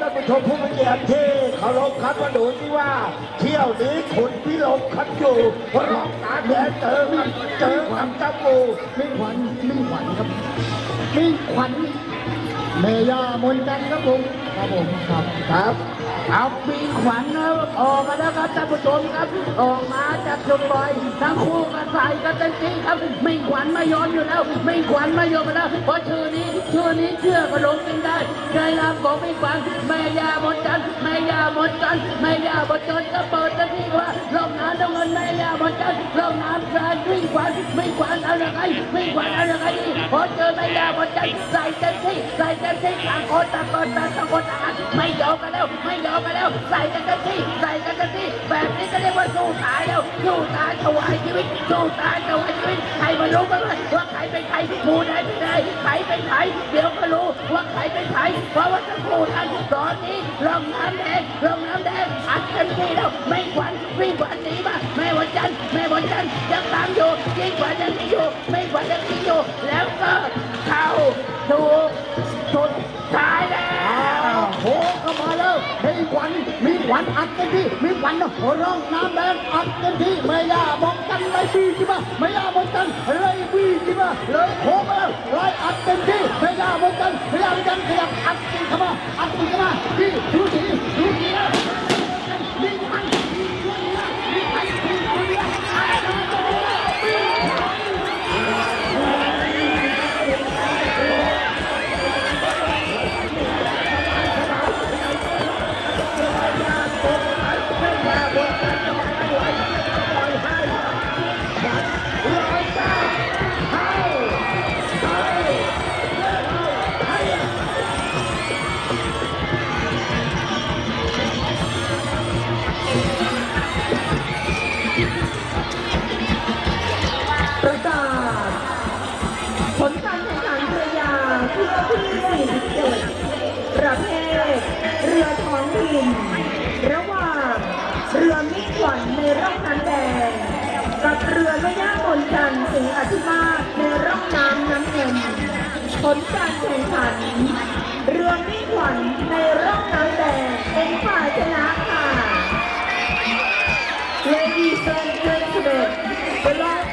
ท่านผู้ชมผู้มีเกียรติที่เคารพครับมาดูที่ว่าเที่ยวนี้ขุนพิลมคันอยู่รองตาแดงเจอกับเจอกับเจ้าปูมิ่งขวัญมิ่งขวัญครับมิ่งขวัญ เมย่ามนกันครับผมครับผมครับครับเอาปีขวัญนะออกมาแล้วครับท่านผู้ชมครับ ออกมาจากจุดบอยทั้งคู่กันใส่กันเต็มที่ครับมิ่งขวัญไม่ยอมอยู่แล้วมิ่งขวัญไม่ยอมอยู่แล้วเพราะชื่อนี้ชื่อนี้เชื่อก็ลงกินได้ในนามของมิ่งขวัญแม่ยามนจันทร์แม่ยามนจันทร์แม่ยามนจันทร์ก็ ลงน้ำแฟนมิ่งขวัญมิ่งขวัญเอาอย่างวิ่งขวัญเอาอย่างไรดีพอเจอแม่ยามนจันทร์ใส่เต็มที่ใส่เต็มที่ต่างคนต่างคนต่างคนต่างคนไม่ยอมกันแล้วไม่ยอมกันแล้ว ใส่กันเต็มที่ใส่กันเต็มที่แบบนี้ก็เรียกว่าสู้ตายแล้วสู้ตายถวายชีวิตสู้ตายถวายชีวิตใครมารู้บ้างไหมว่าใครเป็นใครหมู่ใดเป็นใครใครเป็นใครเดี๋ยวก็รู้ว่าใครเป็นใครเพราะว่าทั้งคู่นั้นตอนนี้ลงน้ำแดงลงน้ำแดงอัดเต็มที่แล้วไม่ขวัญวิ่งขวัญหนีมา อยู่ยิงขวัญยังหนีอยู่ไม่ขวัญยังหนีอยู่แล้วก็เข้าถูกสุดท้ายแล้วโผล่เข้ามาแล้วมีขวัญมีขวัญอัดเต็มที่มีขวัญร้องน้ำแดงอัดเต็มที่ไม่ยาบอกกันเลยบีจิมาไม่ยาบอกกันเลยบีจิมาเลยโค้งมาแล้วเลยอัดเต็มที่ ร์สิงห์อธิมาศในร่องน้ำน้ำเงินผลการแข่งขัน เรือมิ่งขวัญในร่องน้ำแดงเป็นฝ่ายชนะค่ะ Ladies and gentlemen, the last